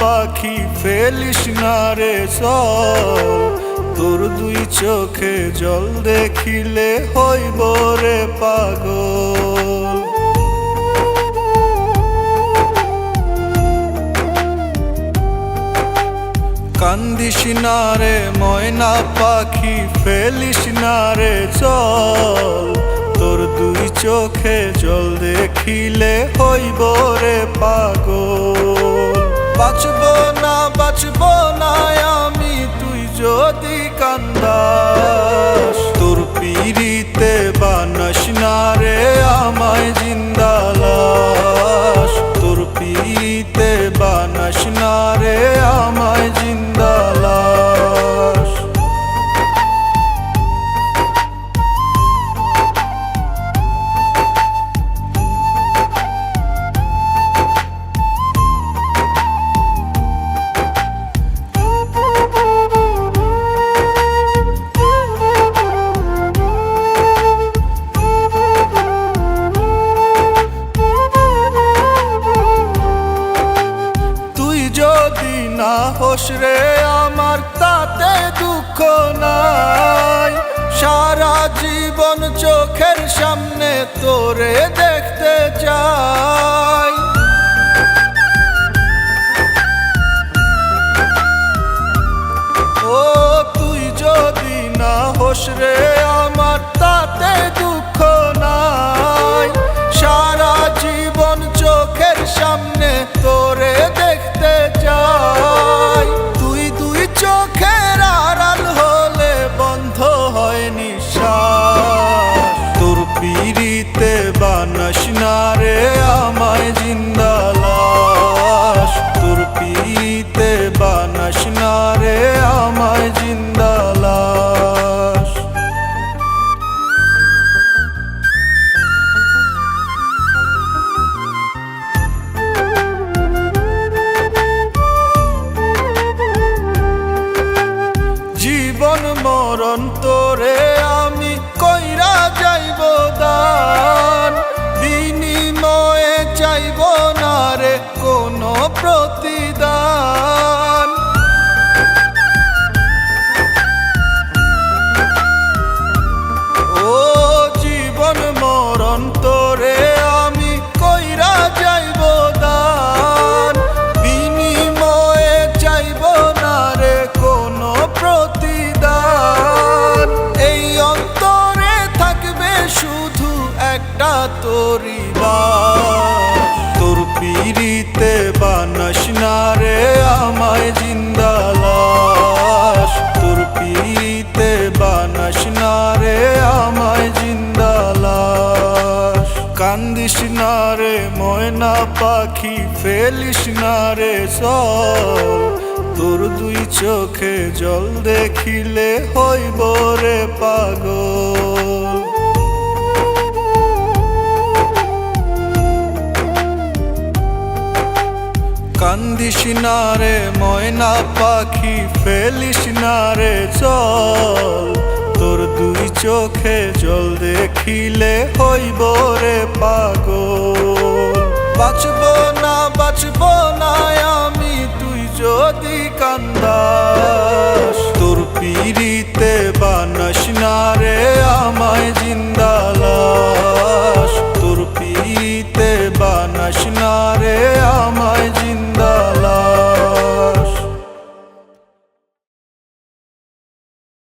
পাখি, ফেলিস না রে তোর দুই চোখে জল দেখিলে হইব রে পাগল। কান্দিস না রে, ময়না পাখি, ফেলিস না রে, চল। চোখে জল দেখিলে হইব রে পাগল। বাঁচব না বাঁচব না হোস রে আমার তাতে দুঃখ নাই। সারা জীবন চোখের সামনে তোরে দেখতে চাই। ও, তুই যদি না হোস পাখি ফেলিস না রে তোর দুই চোখে জল দেখিলে হইব রে পাগল। কান্দিস না রে ময়না পাখি, ফেলিস না রে চল। তোর দুই চোখে জল দেখিলে হইব রে পাগল। বাঁচব বানাস না রে আমায় জিন্দালাস